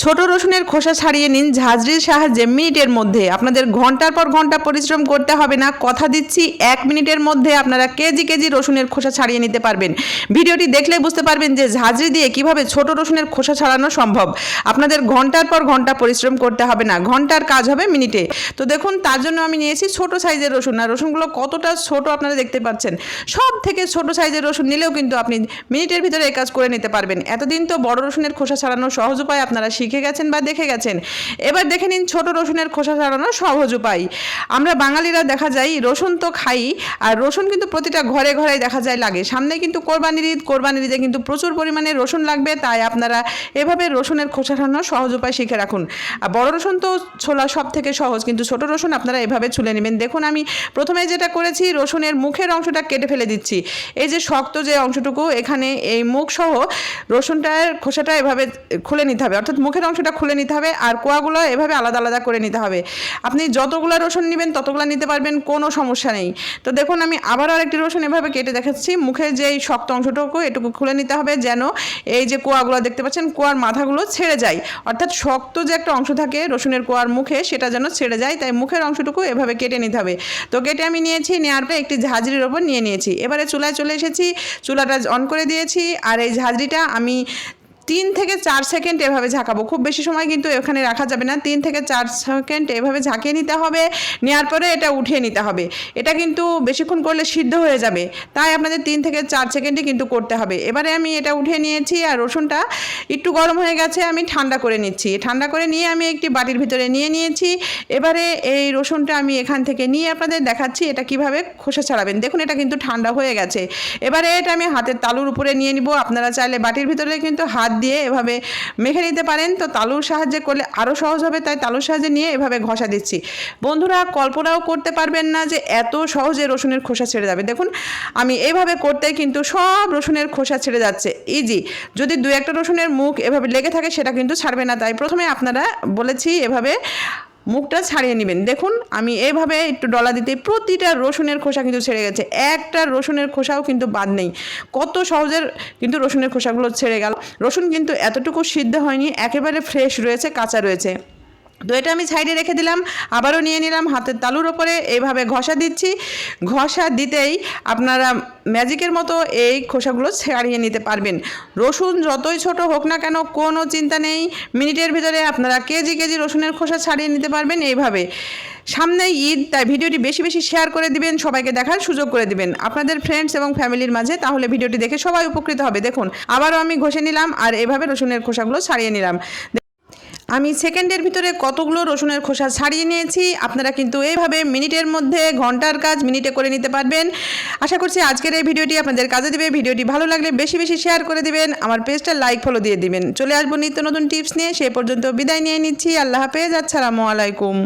ছোট রসুনের খোসা ছাড়িয়ে নিন ঝাঁঝরির সাহায্যে মিনিটের মধ্যে। আপনাদের ঘণ্টার পর ঘণ্টা পরিশ্রম করতে হবে না। কথা দিচ্ছি, এক মিনিটের মধ্যে আপনারা কেজি কেজি রসুনের খোসা ছাড়িয়ে নিতে পারবেন। ভিডিওটি দেখলে বুঝতে পারবেন যে ঝাঁঝরি দিয়ে কীভাবে ছোট রসুনের খোসা ছাড়ানো সম্ভব। আপনাদের ঘণ্টার পর ঘণ্টা পরিশ্রম করতে হবে না। ঘণ্টার কাজ হবে মিনিটে। তো দেখুন, তার জন্য আমি নিয়েছি ছোট সাইজের রসুন। আর রসুনগুলো কতটা ছোট আপনারা দেখতে পাচ্ছেন? সব থেকে ছোট সাইজের রসুন নিলেও কিন্তু আপনি মিনিটের ভিতরে এই কাজ করে নিতে পারবেন। এতদিন তো বড় রসুনের খোসা ছাড়ানোর সহজ উপায় আপনারা শিখে গেছেন বা দেখে গেছেন। এবার দেখে নিন ছোট রসুনের খোসা ছাড়ানোর সহজ উপায়। আমরা বাঙালিরা দেখা যায় রসুন তো খাই, আর রসুন কিন্তু প্রতিটা ঘরে ঘরে দেখা যায় লাগে। সামনে কিন্তু কোরবানির ঈদ, কোরবানির ঈদে কিন্তু প্রচুর পরিমাণে রসুন লাগবে, তাই আপনারা এভাবে রসুনের খোসা ছাড়ানোর সহজ উপায় শিখে রাখুন। আর বড় রসুন তো ছোলা সব থেকে সহজ, কিন্তু ছোট রসুন আপনারা এভাবে ছুলে নেবেন। দেখুন আমি প্রথমে যেটা করেছি, রসুনের মুখের অংশটা কেটে ফেলে দিচ্ছি। এই যে শক্ত যে অংশটুকু, এখানে এই মুখ সহ রসুনটার খোসাটা এভাবে খুলে নিতে হবে। অর্থাৎ মুখের অংশটা খুলে নিতে হবে আর কোয়াগুলো এভাবে আলাদা আলাদা করে নিতে হবে। আপনি যতগুলো রসুন নেবেন ততগুলো নিতে পারবেন, কোনো সমস্যা নেই। তো দেখুন, আমি আবারও আরেকটি রসুন এভাবে কেটে দেখাচ্ছি। মুখের যে শক্ত অংশটুকু এটুকু খুলে নিতে হবে যেন এই যে কোয়াগুলো দেখতে পাচ্ছেন, কোয়ার মাথাগুলো ছেড়ে যায়। অর্থাৎ শক্ত যে একটা অংশ থাকে রসুনের কোয়ার মুখে, সেটা যেন ছেড়ে যায়। তাই মুখের অংশটুকু এভাবে কেটে নিতে হবে। তো কেটে আমি নিয়েছি, নেওয়ার পরে একটি ঝাঁঝরির ওপর নিয়ে নিয়েছি। এবারে চুলায় চলে এসেছি, চুলাটা অন করে দিয়েছি। আর এই ঝাঁঝরিটা আমি তিন থেকে চার সেকেন্ড এভাবে ঝাঁকাবো। খুব বেশি সময় কিন্তু এখানে রাখা যাবে না। তিন থেকে চার সেকেন্ড এভাবে ঝাঁকিয়ে নিতে হবে। নেওয়ার পরে এটা উঠিয়ে নিতে হবে। এটা কিন্তু বেশিক্ষণ করলে সিদ্ধ হয়ে যাবে। তাই আপনাদের তিন থেকে চার সেকেন্ডই কিন্তু করতে হবে। এবারে আমি এটা উঠিয়ে নিয়েছি আর রসুনটা একটু গরম হয়ে গেছে, আমি ঠান্ডা করে নিচ্ছি। ঠান্ডা করে নিয়ে আমি একটি বাটির ভিতরে নিয়ে নিয়েছি। এবারে এই রসুনটা আমি এখান থেকে নিয়ে আপনাদের দেখাচ্ছি এটা কীভাবে খোসা ছাড়াবেন। দেখুন, এটা কিন্তু ঠান্ডা হয়ে গেছে। এবারে এটা আমি হাতের তালুর উপরে নিয়ে নিব। আপনারা চাইলে বাটির ভিতরে কিন্তু হাত দিয়ে এভাবে মেখে নিতে পারেন। তো তালুর সাহায্যে করলে আরও সহজ হবে, তাই তালুর সাহায্যে নিয়ে এভাবে ঘষা দিচ্ছি। বন্ধুরা, কল্পনাও করতে পারবেন না যে এত সহজে রসুনের খোসা ছেড়ে যাবে। দেখুন, আমি এইভাবে করতে কিন্তু সব রসুনের খোসা ছেড়ে যাচ্ছে। ইজি। যদি দু একটা রসুনের মুখ এভাবে লেগে থাকে, সেটা কিন্তু ছাড়বে না। তাই প্রথমে আপনারা বলেছি এভাবে মুখটা ছাড়িয়ে নেবেন। দেখুন, আমি এভাবে একটু ডলা দিতে প্রতিটা রসুনের খোসা কিন্তু ছেড়ে গেছে। একটা রসুনের খোসাও কিন্তু বাদ নেই। কত সহজের কিন্তু রসুনের খোসাগুলো ছেড়ে গেল। রসুন কিন্তু এতটুকু সিদ্ধ হয়নি, একেবারে ফ্রেশ রয়েছে, কাঁচা রয়েছে। তো এটা আমি সাইডে রেখে দিলাম, আবারও নিয়ে নিলাম হাতের তালুর ওপরে এইভাবে ঘষা দিচ্ছি। ঘষা দিতেই আপনারা ম্যাজিকের মতো এই খোসাগুলো ছাড়িয়ে নিতে পারবেন। রসুন যতই ছোট হোক না কেন, কোনো চিন্তা নেই। মিনিটের ভিতরে আপনারা কেজি কেজি রসুনের খোসা ছাড়িয়ে নিতে পারবেন এইভাবে। সামনে ঈদ, তাই ভিডিওটি বেশি বেশি শেয়ার করে দিবেন, সবাইকে দেখার সুযোগ করে দিবেন। আপনাদের ফ্রেন্ডস এবং ফ্যামিলির মাঝে তাহলে ভিডিওটি দেখে সবাই উপকৃত হবে। দেখুন, আবারও আমি ঘষে নিলাম আর এভাবে রসুনের খোসাগুলো ছাড়িয়ে নিলাম। আমি সেকেন্ডের ভিতরে কতগুলো রসুনের খোসা ছাড়িয়ে নিয়েছি। আপনারা কিন্তু এইভাবে মিনিটের মধ্যে ঘণ্টার কাজ মিনিটে করে নিতে পারবেন। আশা করছি আজকের এই ভিডিওটি আপনাদের কাজে দেবে। ভিডিওটি ভালো লাগলে বেশি বেশি শেয়ার করে দিবেন। আমার পেজটা লাইক, ফলো দিয়ে দিবেন। চলে আসব নিত্য নতুন টিপস নিয়ে। সে পর্যন্ত বিদায় নিয়ে নিচ্ছি। আল্লাহ হাফেজ। আসসালামু আলাইকুম।